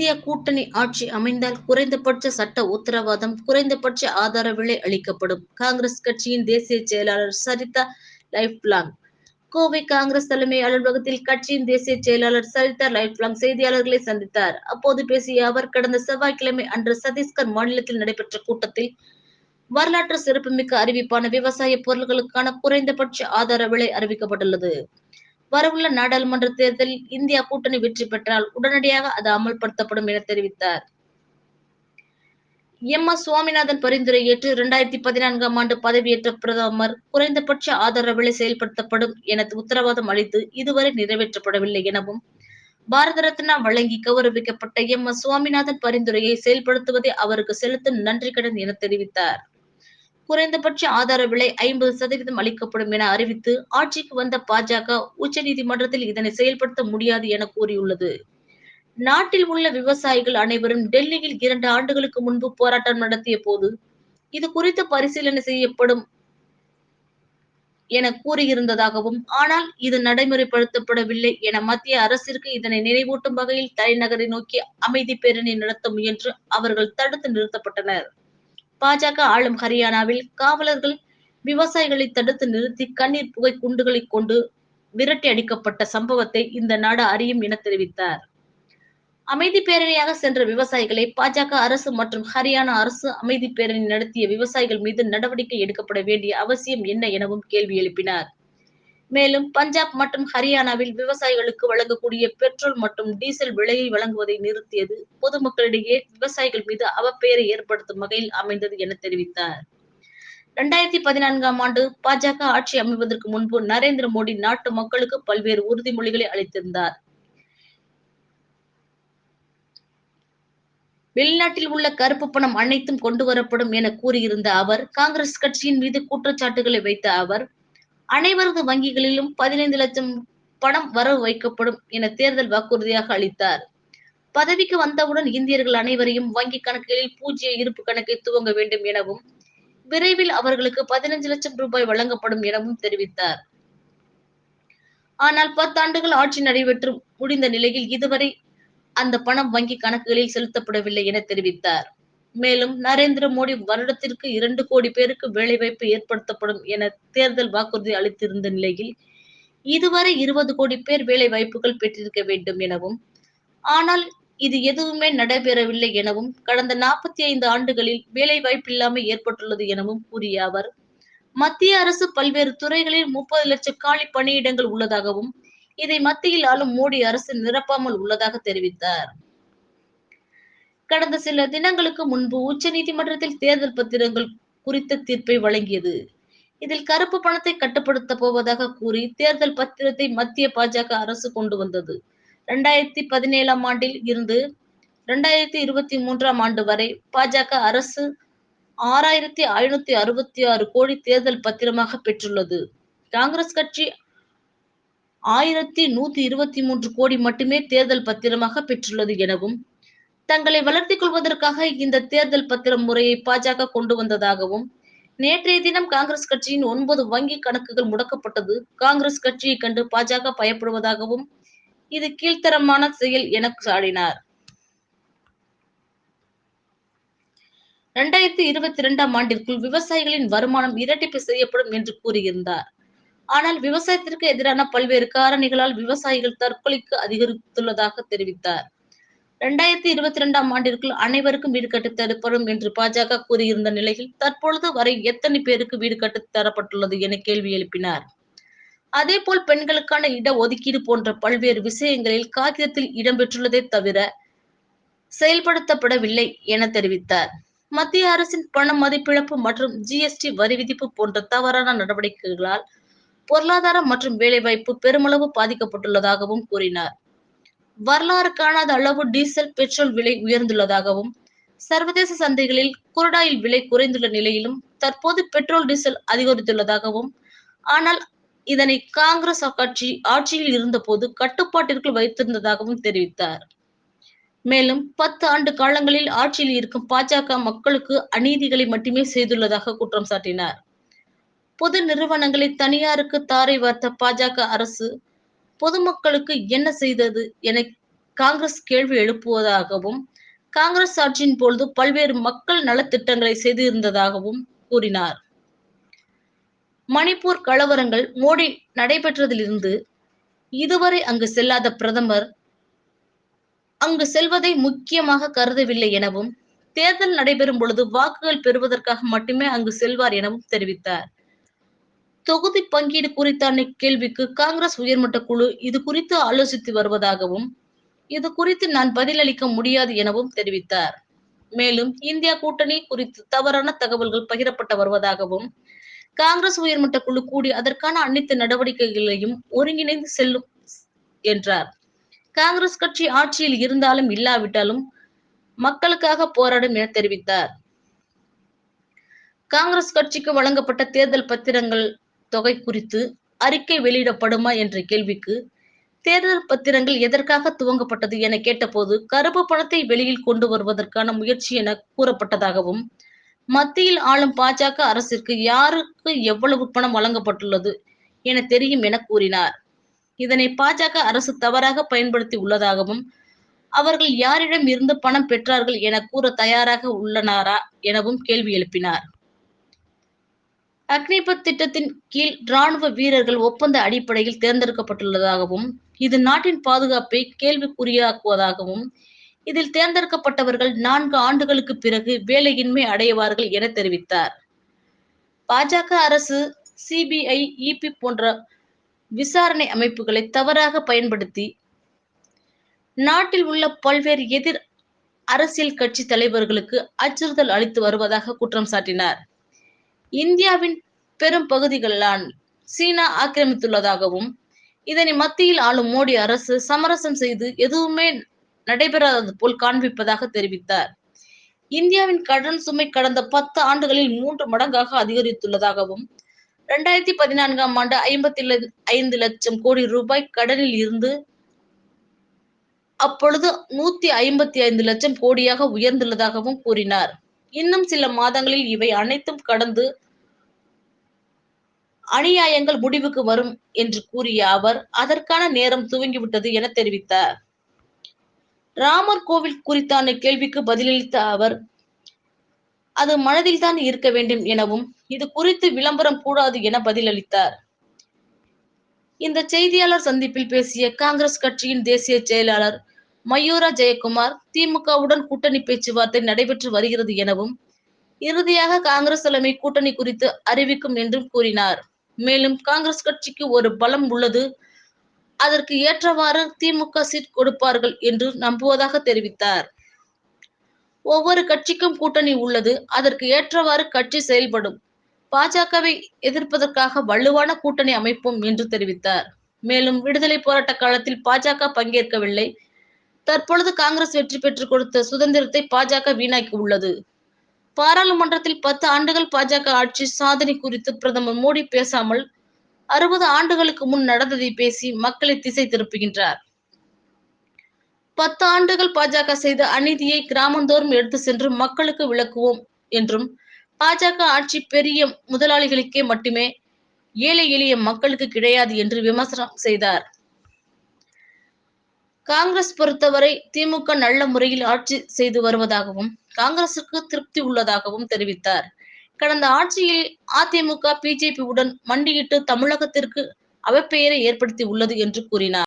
இந்திய கூட்டணி ஆட்சி அமைந்தால் குறைந்தபட்ச சட்ட உத்தரவாதம் குறைந்தபட்ச ஆதார விலை அளிக்கப்படும். காங்கிரஸ் கட்சியின் தேசிய செயலாளர் சரிதா லைஃப் லாங் கோவை காங்கிரஸ் தலைமை அலுவலகத்தில் கட்சியின் தேசிய செயலாளர் சரிதா லைஃப் லாங் செய்தியாளர்களை சந்தித்தார். அப்போது பேசிய அவர் கடந்த செவ்வாய்க்கிழமை அன்று சத்தீஸ்கர் மாநிலத்தில் நடைபெற்ற கூட்டத்தில் வரலாற்று சிறப்புமிக்க அறிவிப்பான விவசாய பொருட்களுக்கான குறைந்தபட்ச ஆதார விலை அறிவிக்கப்பட்டுள்ளது. வரவுள்ள நாடாளுமன்ற தேர்தலில் இந்தியா கூட்டணி வெற்றி பெற்றால் உடனடியாக அது அமல்படுத்தப்படும் என தெரிவித்தார். எம். எஸ் சுவாமிநாதன் பரிந்துரை ஏற்று இரண்டாயிரத்தி பதினான்காம் ஆண்டு பதவியேற்ற பிரதமர் குறைந்தபட்ச ஆதார விலை செயல்படுத்தப்படும் என உத்தரவாதம் அளித்து இதுவரை நிறைவேற்றப்படவில்லை எனவும் பாரத ரத்னா வழங்கி கௌரவிக்கப்பட்ட எம். எஸ் சுவாமிநாதன் பரிந்துரையை செயல்படுத்துவதே அவருக்கு செலுத்தும் நன்றி கடன் என தெரிவித்தார். குறைந்தபட்ச ஆதார விலை ஐம்பது சதவீதம் அளிக்கப்படும் என அறிவித்து ஆட்சிக்கு வந்த பாஜக உச்சநீதிமன்றத்தில் இதனை செயல்படுத்த முடியாது என கூறியுள்ளது. நாட்டில் உள்ள விவசாயிகள் அனைவரும் டெல்லியில் இரண்டு ஆண்டுகளுக்கு முன்பு போராட்டம் நடத்திய போது இது குறித்து பரிசீலனை செய்யப்படும் என கூறியிருந்ததாகவும் ஆனால் இது நடைமுறைப்படுத்தப்படவில்லை என மத்திய அரசிற்கு இதனை நினைவூட்டும் வகையில் தலைநகரை நோக்கி அமைதி பேரணி நடத்த முயன்று அவர்கள் தடுத்து நிறுத்தப்பட்டனர். பாஜக ஆளும் ஹரியானாவில் காவலர்கள் விவசாயிகளை தடுத்து நிறுத்தி கண்ணீர் புகை குண்டுகளை கொண்டு விரட்டி அடிக்கப்பட்ட சம்பவத்தை இந்த நாடு அறியும் என தெரிவித்தார். அமைதி பேரணியாக சென்ற விவசாயிகளை பாஜக அரசு மற்றும் ஹரியானா அரசு அமைதி பேரணி நடத்திய விவசாயிகள் மீது நடவடிக்கை எடுக்கப்பட வேண்டிய அவசியம் என்ன எனவும் கேள்வி எழுப்பினார். மேலும் பஞ்சாப் மற்றும் ஹரியானாவில் விவசாயிகளுக்கு வழங்கக்கூடிய பெட்ரோல் மற்றும் டீசல் விலையை வழங்குவதை நிறுத்தியது. பொதுமக்களிடையே விவசாயிகள் மீது அவப்பெயரை ஏற்படுத்தும் வகையில் அமைந்தது என தெரிவித்தார். இரண்டாயிரத்தி பதினான்காம் ஆண்டு பாஜக ஆட்சி அமைவதற்கு முன்பு நரேந்திர மோடி நாட்டு மக்களுக்கு பல்வேறு உறுதிமொழிகளை அளித்திருந்தார். வெளிநாட்டில் உள்ள கருப்பு பணம் அனைத்தும் கொண்டு வரப்படும் என கூறியிருந்த அவர் காங்கிரஸ் கட்சியின் மீது குற்றச்சாட்டுகளை வைத்த அவர் அனைவரது வங்கிகளிலும் பதினைந்து லட்சம் பணம் வரவு வைக்கப்படும் என தேர்தல் வாக்குறுதியாக அளித்தார். பதவிக்கு வந்தவுடன் இந்தியர்கள் அனைவரையும் வங்கி கணக்குகளில் பூஜ்ய இருப்பு கணக்கை துவங்க வேண்டும் எனவும் விரைவில் அவர்களுக்கு பதினைந்து லட்சம் ரூபாய் வழங்கப்படும் எனவும் தெரிவித்தார். ஆனால் பத்தாண்டுகள் ஆட்சி நடைபெற்று முடிந்த நிலையில் இதுவரை அந்த பணம் வங்கி கணக்குகளில் செலுத்தப்படவில்லை என தெரிவித்தார். மேலும் நரேந்திர மோடி வருடத்திற்கு இரண்டு கோடி பேருக்கு வேலைவாய்ப்பு ஏற்படுத்தப்படும் என தேர்தல் வாக்குறுதி அளித்திருந்த நிலையில் இதுவரை இருபது கோடி பேர் வேலை வாய்ப்புகள் பெற்றிருக்க வேண்டும் எனவும் ஆனால் இது எதுவுமே நடைபெறவில்லை எனவும் கடந்த நாற்பத்தி ஐந்து ஆண்டுகளில் வேலை வாய்ப்பில்லாமல் ஏற்பட்டுள்ளது எனவும் கூறிய அவர் மத்திய அரசு பல்வேறு துறைகளில் முப்பது லட்சம் காலி பணியிடங்கள் உள்ளதாகவும் இதை மத்தியில் ஆளும் மோடி அரசு நிரப்பாமல் உள்ளதாக தெரிவித்தார். கடந்த சில தினங்களுக்கு முன்பு உச்ச நீதிமன்றத்தில் தேர்தல் பத்திரங்கள் குறித்த தீர்ப்பை வழங்கியது. இதில் கருப்பு பணத்தை கட்டுப்படுத்த போவதாக கூறி தேர்தல் பத்திரத்தை மத்திய பாஜக அரசு கொண்டு வந்தது. இரண்டாயிரத்தி பதினேழாம் ஆண்டில் இருந்து இரண்டாயிரத்தி இருபத்தி மூன்றாம் ஆண்டு வரை பாஜக அரசு ஆறாயிரத்தி ஐநூத்தி அறுபத்தி ஆறு கோடி தேர்தல் பத்திரமாக பெற்றுள்ளது. காங்கிரஸ் கட்சி ஆயிரத்தி நூத்தி இருபத்தி மூன்று கோடி மட்டுமே தேர்தல் பத்திரமாக பெற்றுள்ளது எனவும் தங்களை வளர்த்திக் கொள்வதற்காக இந்த தேர்தல் பத்திரம் முறையை பாஜக கொண்டு வந்ததாகவும் நேற்றைய தினம் காங்கிரஸ் கட்சியின் ஒன்பது வங்கி கணக்குகள் முடக்கப்பட்டது. காங்கிரஸ் கட்சியை கண்டு பாஜக பயப்படுவதாகவும் இது கீழ்த்தரமான செயல் என சாடினார். இரண்டாயிரத்தி இருபத்தி இரண்டாம் ஆண்டிற்குள் விவசாயிகளின் வருமானம் இரட்டிப்பு செய்யப்படும் என்று கூறியிருந்தார். ஆனால் விவசாயத்திற்கு எதிரான பல்வேறு காரணிகளால் விவசாயிகள் தற்கொலைக்கு அதிகரித்துள்ளதாக தெரிவித்தார். இரண்டாயிரத்தி இருபத்தி இரண்டாம் ஆண்டிற்குள் அனைவருக்கும் வீடு கட்டித் தரப்படும் என்று பாஜக கூறியிருந்த நிலையில் தற்பொழுது வரை எத்தனை பேருக்கு வீடு கட்டித் தரப்பட்டுள்ளது என கேள்வி எழுப்பினார். அதேபோல் பெண்களுக்கான இட ஒதுக்கீடு போன்ற பல்வேறு விஷயங்களில் காகிதத்தில் இடம்பெற்றுள்ளதே தவிர செயல்படுத்தப்படவில்லை என தெரிவித்தார். மத்திய அரசின் பண மதிப்பிழப்பு மற்றும் ஜிஎஸ்டி வரி விதிப்பு போன்ற தவறான நடவடிக்கைகளால் பொருளாதாரம் மற்றும் வேலைவாய்ப்பு பெருமளவு பாதிக்கப்பட்டுள்ளதாகவும் கூறினார். வரலாறு காணாத அளவு டீசல் பெட்ரோல் விலை உயர்ந்துள்ளதாகவும் சர்வதேச சந்தைகளில் குரடாயில் விலை குறைந்துள்ள நிலையிலும் தற்போது பெட்ரோல் டீசல் அதிகரித்துள்ளதாகவும் ஆனால் இதனை காங்கிரஸ் கட்சி ஆட்சியில் இருந்தபோது கட்டுப்பாட்டிற்குள் வைத்திருந்ததாகவும் தெரிவித்தார். மேலும் பத்து ஆண்டு காலங்களில் ஆட்சியில் இருக்கும் பாஜக மக்களுக்கு அநீதிகளை மட்டுமே செய்துள்ளதாக குற்றம் சாட்டினார். பொது நிறுவனங்களை தனியாருக்கு தாரை வார்த்த பாஜக அரசு பொதுமக்களுக்கு என்ன செய்தது என காங்கிரஸ் கேள்வி எழுப்புவதாகவும் காங்கிரஸ் ஆட்சியின் பொழுது பல்வேறு மக்கள் நலத்திட்டங்களை செய்திருந்ததாகவும் கூறினார். மணிப்பூர் கலவரங்கள் மோடி நடைபெற்றதிலிருந்து இதுவரை அங்கு செல்லாத பிரதமர் அங்கு செல்வதை முக்கியமாக கருதவில்லை எனவும் தேர்தல் நடைபெறும் பொழுது வாக்குகள் பெறுவதற்காக மட்டுமே அங்கு செல்வார் எனவும் தெரிவித்தார். தொகுதி பங்கீடு குறித்தான கேள்விக்கு காங்கிரஸ் உயர்மட்ட குழு இது குறித்து ஆலோசித்து வருவதாகவும் இது குறித்து நான் பதிலளிக்க முடியாது எனவும் தெரிவித்தார். மேலும் இந்தியா கூட்டணி குறித்து தவறான தகவல்கள் பகிரப்பட்டு வருவதாகவும் காங்கிரஸ் உயர்மட்ட குழு கூடி அதற்கான அனைத்து நடவடிக்கைகளையும் ஒருங்கிணைந்து செல்லும் என்றார். காங்கிரஸ் கட்சி ஆட்சியில் இருந்தாலும் இல்லாவிட்டாலும் மக்களுக்காக போராடும் என தெரிவித்தார். காங்கிரஸ் கட்சிக்கு வழங்கப்பட்ட தேர்தல் பத்திரங்கள் தொகை குறித்து அறிக்கை வெளியிடப்படுமா என்ற கேள்விக்கு தேர்தல் பத்திரங்கள் எதற்காக துவங்கப்பட்டது என கேட்டபோது கருப்பு பணத்தை வெளியில் கொண்டு வருவதற்கான முயற்சி என கூறப்பட்டதாகவும் மத்தியில் ஆளும் பாஜக அரசிற்கு யாருக்கு எவ்வளவு பணம் வழங்கப்பட்டுள்ளது என தெரியும் என கூறினார். இதனை பாஜக அரசு தவறாக பயன்படுத்தி உள்ளதாகவும் அவர்கள் யாரிடம் இருந்து பணம் பெற்றார்கள் என கூற தயாராக உள்ளனாரா எனவும் கேள்வி எழுப்பினார். அக்னிபத் திட்டத்தின் கீழ் ராணுவ வீரர்கள் ஒப்பந்த அடிப்படையில் தேர்ந்தெடுக்கப்பட்டுள்ளதாகவும் இது நாட்டின் பாதுகாப்பை கேள்விக்குறியாக்குவதாகவும் இதில் தேர்ந்தெடுக்கப்பட்டவர்கள் நான்கு ஆண்டுகளுக்கு பிறகு வேலையின்மை அடைவார்கள் என தெரிவித்தார். பாஜக அரசு சிபிஐ இபி போன்ற விசாரணை அமைப்புகளை தவறாக பயன்படுத்தி நாட்டில் உள்ள பல்வேறு எதிர் அரசியல் கட்சி தலைவர்களுக்கு அச்சுறுத்தல் அளித்து வருவதாக குற்றம் சாட்டினார். இந்தியாவின் பெரும் பகுதிகளால் சீனா ஆக்கிரமித்துள்ளதாகவும் இதனை மத்தியில் ஆளும் மோடி அரசு சமரசம் செய்து எதுவுமே நடைபெறாதது போல் காண்பிப்பதாக தெரிவித்தார். இந்தியாவின் கடன் சுமை கடந்த பத்து ஆண்டுகளில் மூன்று மடங்காக அதிகரித்துள்ளதாகவும் இரண்டாயிரத்தி பதினான்காம் ஆண்டு ஐம்பத்தி ஐந்து லட்சம் கோடி ரூபாய் கடனில் இருந்து அப்பொழுது நூத்தி ஐம்பத்தி ஐந்து லட்சம் கோடியாக உயர்ந்துள்ளதாகவும் கூறினார். இன்னும் சில மாதங்களில் இவை அனைத்தும் கடந்து அநியாயங்கள் முடிவுக்கு வரும் என்று கூறிய அவர் அதற்கான நேரம் துவங்கிவிட்டது என தெரிவித்தார். ராமர் கோவில் குறித்தான கேள்விக்கு பதிலளித்த அவர் அது மனதில் தான் இருக்க வேண்டும் எனவும் இது குறித்து விளம்பரம் கூடாது என பதிலளித்தார். இந்த செய்தியாளர் சந்திப்பில் பேசிய காங்கிரஸ் கட்சியின் தேசிய செயலாளர் மயூரா ஜெயக்குமார் திமுகவுடன் கூட்டணி பேச்சுவார்த்தை நடைபெற்று வருகிறது எனவும் இறுதியாக காங்கிரஸ் தலைமை கூட்டணி குறித்து அறிவிக்கும் என்றும் கூறினார். மேலும் காங்கிரஸ் கட்சிக்கு ஒரு பலம் உள்ளது அதற்கு ஏற்றவாறு திமுக சீட் கொடுப்பார்கள் என்று நம்புவதாக தெரிவித்தார். ஒவ்வொரு கட்சிக்கும் கூட்டணி உள்ளது அதற்கு ஏற்றவாறு கட்சி செயல்படும். பாஜகவை எதிர்ப்பதற்காக வலுவான கூட்டணி அமைப்போம் என்று தெரிவித்தார். மேலும் விடுதலை போராட்ட காலத்தில் பாஜக பங்கேற்கவில்லை தற்பொழுது காங்கிரஸ் வெற்றி பெற்றுக் கொடுத்த சுதந்திரத்தை பாஜக வீணாக்கி உள்ளது. பாராளுமன்றத்தில் பத்து ஆண்டுகள் பாஜக ஆட்சி சாதனை குறித்து பிரதமர் மோடி பேசாமல் அறுபது ஆண்டுகளுக்கு முன் நடந்ததை பேசி மக்களை திசை திருப்புகின்றார். பத்து ஆண்டுகள் பாஜக செய்த அநீதியை கிராமந்தோறும் எடுத்து சென்று மக்களுக்கு விளக்குவோம் என்றும் பாஜக ஆட்சி பெரிய முதலாளிகளுக்கே மட்டுமே ஏழை எளிய மக்களுக்கு கிடையாது என்று விமர்சனம் செய்தார். காங்கிரஸ் பொறுத்தவரை திமுக நல்ல முறையில் ஆட்சி செய்து வருவதாகவும் காங்கிரசுக்கு திருப்தி உள்ளதாகவும் தெரிவித்தார். கடந்த ஆட்சியில் அதிமுக பிஜேபியுடன் மண்டியிட்டு தமிழகத்திற்கு அவப்பெயரை ஏற்படுத்தி உள்ளது என்று கூறினார்.